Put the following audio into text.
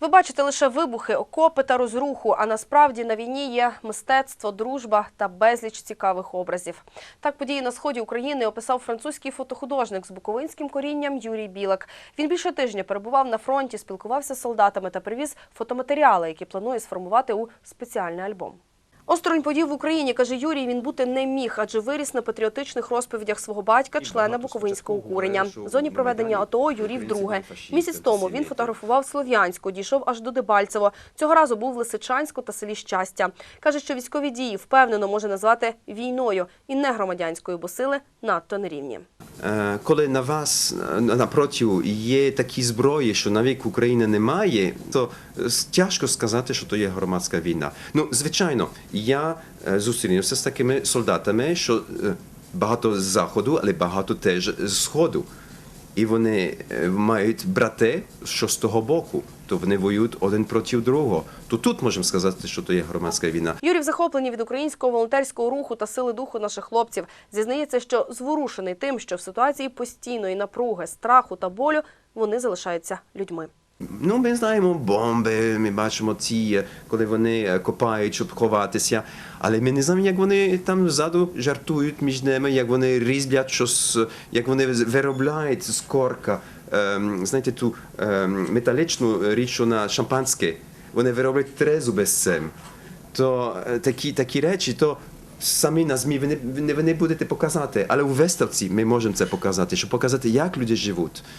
Ви бачите лише вибухи, окопи та розруху. А насправді на війні є мистецтво, дружба та безліч цікавих образів. Так події на сході України описав французький фотохудожник з буковинським корінням Юрій Білак. Він більше тижня перебував на фронті, спілкувався з солдатами та привіз фотоматеріали, які планує сформувати у спеціальний альбом. Осторонь подій в Україні, каже Юрій, він бути не міг, адже виріс на патріотичних розповідях свого батька, члена Буковинського курення. В зоні проведення АТО Юрій вдруге. Місяць тому він фотографував Слов'янську, дійшов аж до Дебальцево. Цього разу був в Лисичанську та селі Щастя. Каже, що військові дії впевнено може назвати війною і не громадянською, бо сили надто нерівні. Коли на вас напроти є такі зброї, що навіть України немає, то тяжко сказати, що то є громадська війна. Ну, звичайно, я зустрінувся з такими солдатами, що багато з заходу, але багато теж з сходу. І вони е, мають брати, з того боку, то вони воюють один проти другого. То тут можемо сказати, що то є громадська війна. Юрій в захопленні від українського волонтерського руху та сили духу наших хлопців зізнається, що зворушений тим, що в ситуації постійної напруги, страху та болю вони залишаються людьми. Ну, ми знаємо бомби, ми бачимо ці, е, коли вони е, копають, щоб ховатися. Але ми не знаємо, як вони там ззаду жартують між ними, як вони різблять щось, е, як вони виробляють з корка. Ем, знаєте, ту ем, металічну річ, на шампанське. Вони вироблять трезуби з цим. То такі, такі речі, то самі на ЗМІ ви не- ви не будете показати. Але у виставці ми можемо це показати, щоб показати, як люди живуть.